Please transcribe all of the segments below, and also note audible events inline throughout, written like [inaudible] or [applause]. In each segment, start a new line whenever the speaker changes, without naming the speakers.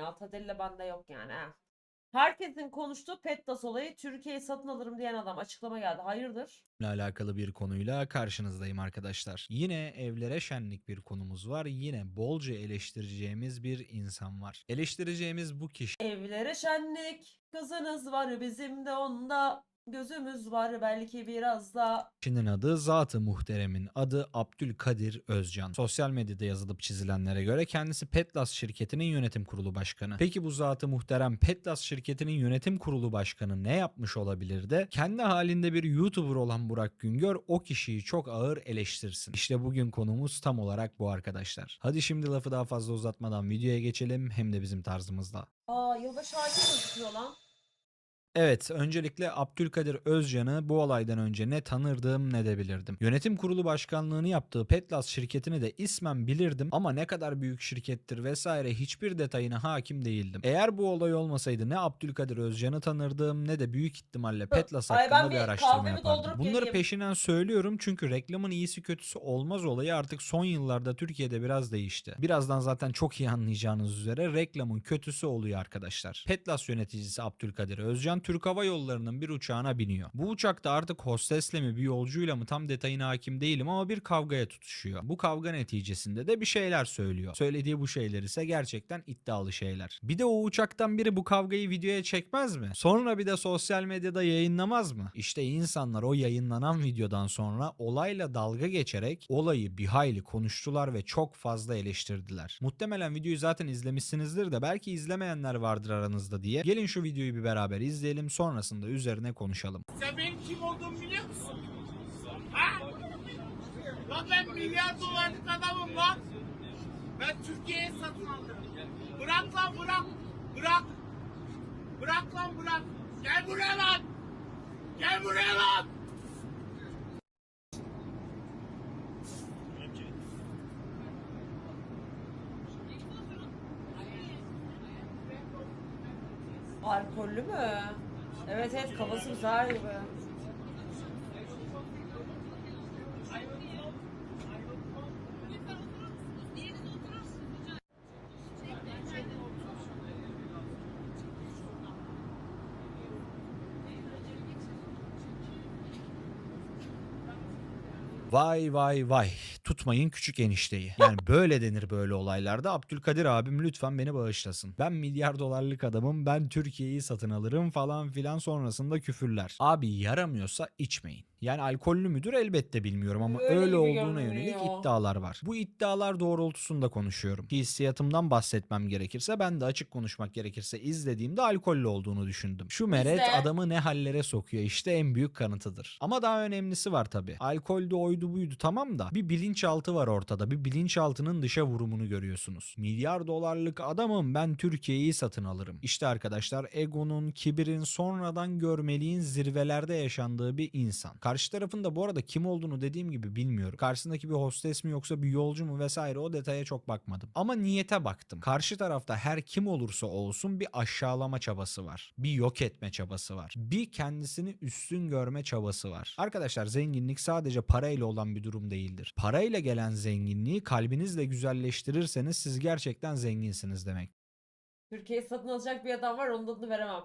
Ya Tadelle bende yok yani ha. Herkesin konuştuğu Pettas olayı Türkiye'yi satın alırım diyen adam açıklama geldi. Hayırdır?
ile alakalı bir konuyla karşınızdayım arkadaşlar. Yine evlere şenlik bir konumuz var. Yine bolca eleştireceğimiz bir insan var. Eleştireceğimiz bu kişi
Evlere şenlik, kızınız var bizim de onda. Gözümüz var belki biraz da.
Kişinin adı Zat-ı Muhterem'in adı Abdülkadir Özcan. Sosyal medyada yazılıp çizilenlere göre kendisi Petlas şirketinin yönetim kurulu başkanı. Peki bu Zat-ı Muhterem Petlas şirketinin yönetim kurulu başkanı ne yapmış olabilir de kendi halinde bir YouTuber olan Burak Güngör o kişiyi çok ağır eleştirsin. İşte bugün konumuz tam olarak bu arkadaşlar. Hadi şimdi lafı daha fazla uzatmadan videoya geçelim hem de bizim tarzımızda.
Aa yılbaşı ağacı gözüküyor lan.
Evet, öncelikle Abdülkadir Özcan'ı bu olaydan önce ne tanırdım ne de bilirdim. Yönetim kurulu başkanlığını yaptığı Petlas şirketini de ismen bilirdim ama ne kadar büyük şirkettir vesaire hiçbir detayına hakim değildim. Eğer bu olay olmasaydı ne Abdülkadir Özcan'ı tanırdım ne de büyük ihtimalle Petlas
Ay, ben
hakkında bir
bir
araştırma
kahvemi
yapardım.
doldurup
Bunları
geleyim.
peşinden söylüyorum çünkü reklamın iyisi kötüsü olmaz olayı artık son yıllarda Türkiye'de biraz değişti. Birazdan zaten çok iyi anlayacağınız üzere reklamın kötüsü oluyor arkadaşlar. Petlas yöneticisi Abdülkadir Özcan Türk Hava Yolları'nın bir uçağına biniyor. Bu uçakta artık hostesle mi bir yolcuyla mı tam detayına hakim değilim ama bir kavgaya tutuşuyor. Bu kavga neticesinde de bir şeyler söylüyor. Söylediği bu şeyler ise gerçekten iddialı şeyler. Bir de o uçaktan biri bu kavgayı videoya çekmez mi? Sonra bir de sosyal medyada yayınlamaz mı? İşte insanlar o yayınlanan videodan sonra olayla dalga geçerek olayı bir hayli konuştular ve çok fazla eleştirdiler. Muhtemelen videoyu zaten izlemişsinizdir de belki izlemeyenler vardır aranızda diye. Gelin şu videoyu bir beraber izleyelim sonrasında üzerine konuşalım.
Sen benim kim olduğumu biliyor musun? Ha? Lan ben milyar dolarlık adamım lan. Ben Türkiye'ye satın aldım. Bırak lan bırak. Bırak. Bırak lan bırak. Gel buraya lan. Gel buraya lan.
Alkollü mü? Evet evet kafası güzel gibi.
Vay vay vay tutmayın küçük enişteyi. Yani böyle denir böyle olaylarda. Abdülkadir abim lütfen beni bağışlasın. Ben milyar dolarlık adamım ben Türkiye'yi satın alırım falan filan sonrasında küfürler. Abi yaramıyorsa içmeyin. Yani alkollü müdür elbette bilmiyorum ama
Öyle
öyle, olduğuna yönelik
görünüyor.
iddialar var. Bu iddialar doğrultusunda konuşuyorum. Hissiyatımdan bahsetmem gerekirse ben de açık konuşmak gerekirse izlediğimde alkollü olduğunu düşündüm. Şu meret
de.
adamı ne hallere sokuyor işte en büyük kanıtıdır. Ama daha önemlisi var tabi. Alkolde oydu buydu tamam da bir bilinçaltı var ortada. Bir bilinçaltının dışa vurumunu görüyorsunuz. Milyar dolarlık adamım ben Türkiye'yi satın alırım. İşte arkadaşlar egonun, kibirin, sonradan görmeliğin zirvelerde yaşandığı bir insan. Karşı tarafın da bu arada kim olduğunu dediğim gibi bilmiyorum. Karşısındaki bir hostes mi yoksa bir yolcu mu vesaire o detaya çok bakmadım. Ama niyete baktım. Karşı tarafta her kim olursa olsun bir aşağılama çabası var. Bir yok etme çabası var. Bir kendisini üstün görme çabası var. Arkadaşlar zenginlik sadece parayla olan bir durum değildir. Parayla gelen zenginliği kalbinizle güzelleştirirseniz siz gerçekten zenginsiniz demek.
Türkiye'yi satın alacak bir adam var onun adını veremem.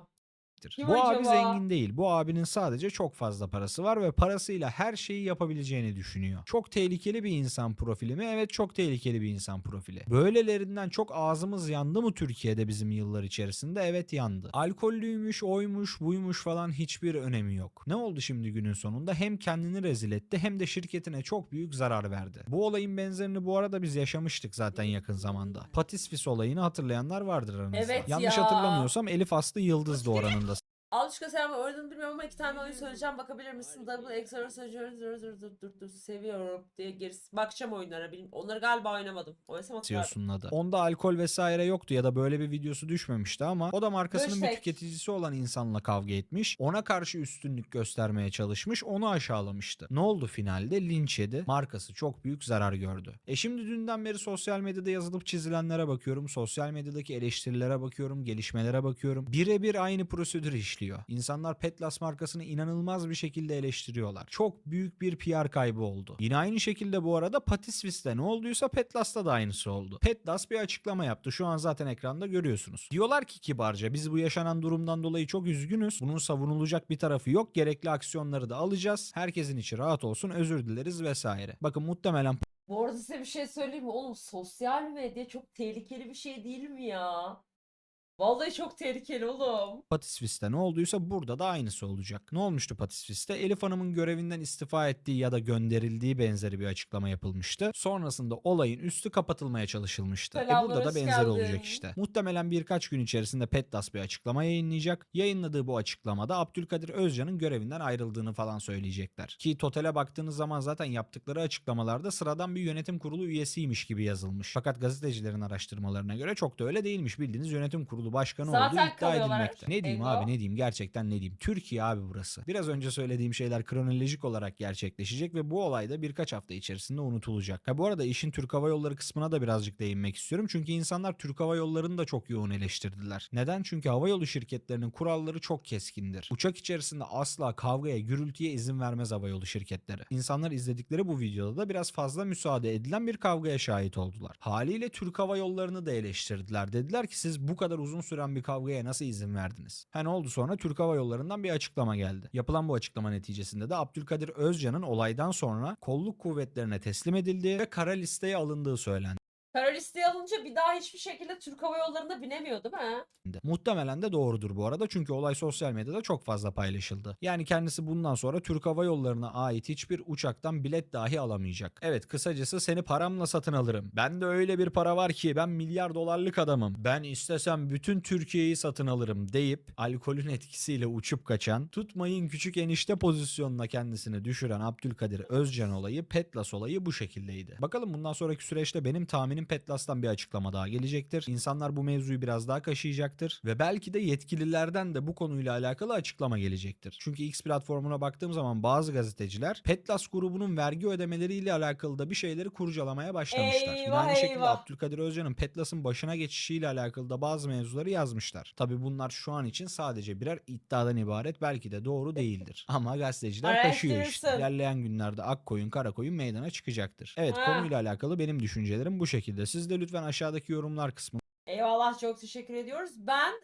Kim
Bu abi
acaba?
zengin değil. Bu abinin sadece çok fazla parası var ve parasıyla her şeyi yapabileceğini düşünüyor. Çok tehlikeli bir insan profili mi? Evet çok tehlikeli bir insan profili. Böylelerinden çok ağzımız yandı mı Türkiye'de bizim yıllar içerisinde? Evet yandı. Alkollüymüş, oymuş, buymuş falan hiçbir önemi yok. Ne oldu şimdi günün sonunda? Hem kendini rezil etti hem de şirketine çok büyük zarar verdi. Bu olayın benzerini bu arada biz yaşamıştık zaten yakın zamanda. Patisfis olayını hatırlayanlar vardır aranızda.
Evet
Yanlış
ya.
hatırlamıyorsam Elif Aslı Yıldız da oranında
Alışka selam oynadığını bilmiyorum ama iki tane oyun söyleyeceğim bakabilir misin? Double X arası söyleyeceğim dur dur dur dur dur seviyorum diye gerisi. Bakacağım oyunlara bilim. Onları galiba oynamadım. Oynasam hatırlarım.
Diyorsun adı. Onda alkol vesaire yoktu ya da böyle bir videosu düşmemişti ama o da markasının bir
Hashtag.
tüketicisi olan insanla kavga etmiş. Ona karşı üstünlük göstermeye çalışmış. Onu aşağılamıştı. Ne oldu finalde? Linç yedi. Markası çok büyük zarar gördü. E şimdi dünden beri sosyal medyada yazılıp çizilenlere bakıyorum. Sosyal medyadaki eleştirilere bakıyorum. Gelişmelere bakıyorum. Birebir aynı prosedür işliyor bekliyor. İnsanlar Petlas markasını inanılmaz bir şekilde eleştiriyorlar. Çok büyük bir PR kaybı oldu. Yine aynı şekilde bu arada Patisvis'te ne olduysa Petlas'ta da aynısı oldu. Petlas bir açıklama yaptı. Şu an zaten ekranda görüyorsunuz. Diyorlar ki kibarca biz bu yaşanan durumdan dolayı çok üzgünüz. Bunun savunulacak bir tarafı yok. Gerekli aksiyonları da alacağız. Herkesin içi rahat olsun. Özür dileriz vesaire. Bakın muhtemelen
Bu arada size bir şey söyleyeyim mi? Oğlum sosyal medya çok tehlikeli bir şey değil mi ya? Vallahi çok tehlikeli oğlum.
Patisvis'te ne olduysa burada da aynısı olacak. Ne olmuştu Patisvis'te? Elif Hanım'ın görevinden istifa ettiği ya da gönderildiği benzeri bir açıklama yapılmıştı. Sonrasında olayın üstü kapatılmaya çalışılmıştı. E
Selamlar,
burada da
hoş
benzer
geldin.
olacak işte. Muhtemelen birkaç gün içerisinde Petlas bir açıklama yayınlayacak. Yayınladığı bu açıklamada Abdülkadir Özcan'ın görevinden ayrıldığını falan söyleyecekler. Ki totale baktığınız zaman zaten yaptıkları açıklamalarda sıradan bir yönetim kurulu üyesiymiş gibi yazılmış. Fakat gazetecilerin araştırmalarına göre çok da öyle değilmiş. Bildiğiniz yönetim kurulu başkanı
Zaten
olduğu iddia edilmekte. Ne diyeyim
Ego.
abi ne diyeyim gerçekten ne diyeyim. Türkiye abi burası. Biraz önce söylediğim şeyler kronolojik olarak gerçekleşecek ve bu olay da birkaç hafta içerisinde unutulacak. Ha bu arada işin Türk Hava Yolları kısmına da birazcık değinmek istiyorum. Çünkü insanlar Türk Hava Yolları'nı da çok yoğun eleştirdiler. Neden? Çünkü havayolu şirketlerinin kuralları çok keskindir. Uçak içerisinde asla kavgaya, gürültüye izin vermez havayolu şirketleri. İnsanlar izledikleri bu videoda da biraz fazla müsaade edilen bir kavgaya şahit oldular. Haliyle Türk Hava Yolları'nı da eleştirdiler. Dediler ki siz bu kadar uzun süren bir kavgaya nasıl izin verdiniz? Ha ne oldu sonra? Türk Hava Yolları'ndan bir açıklama geldi. Yapılan bu açıklama neticesinde de Abdülkadir Özcan'ın olaydan sonra kolluk kuvvetlerine teslim edildiği ve kara listeye alındığı söylendi.
Listeye alınca bir daha hiçbir şekilde Türk Hava Yolları'nda binemiyor değil mi?
Muhtemelen de doğrudur bu arada çünkü olay sosyal medyada çok fazla paylaşıldı. Yani kendisi bundan sonra Türk Hava Yolları'na ait hiçbir uçaktan bilet dahi alamayacak. Evet kısacası seni paramla satın alırım. Bende öyle bir para var ki ben milyar dolarlık adamım. Ben istesem bütün Türkiye'yi satın alırım deyip alkolün etkisiyle uçup kaçan, tutmayın küçük enişte pozisyonuna kendisini düşüren Abdülkadir Özcan olayı, Petlas olayı bu şekildeydi. Bakalım bundan sonraki süreçte benim tahminim Petlas'tan bir açıklama daha gelecektir. İnsanlar bu mevzuyu biraz daha kaşıyacaktır ve belki de yetkililerden de bu konuyla alakalı açıklama gelecektir. Çünkü X platformuna baktığım zaman bazı gazeteciler Petlas grubunun vergi ödemeleriyle alakalı da bir şeyleri kurcalamaya başlamışlar.
Eyvah,
aynı şekilde
eyvah.
Abdülkadir Özcan'ın Petlas'ın başına geçişiyle alakalı da bazı mevzuları yazmışlar. Tabi bunlar şu an için sadece birer iddiadan ibaret belki de doğru değildir. [laughs] Ama gazeteciler kaşıyor işte. İlerleyen günlerde Akkoyun Karakoyun meydana çıkacaktır. Evet
Ha.
konuyla alakalı benim düşüncelerim bu şekilde. Siz de lütfen aşağıdaki yorumlar kısmına
Eyvallah çok teşekkür ediyoruz. Ben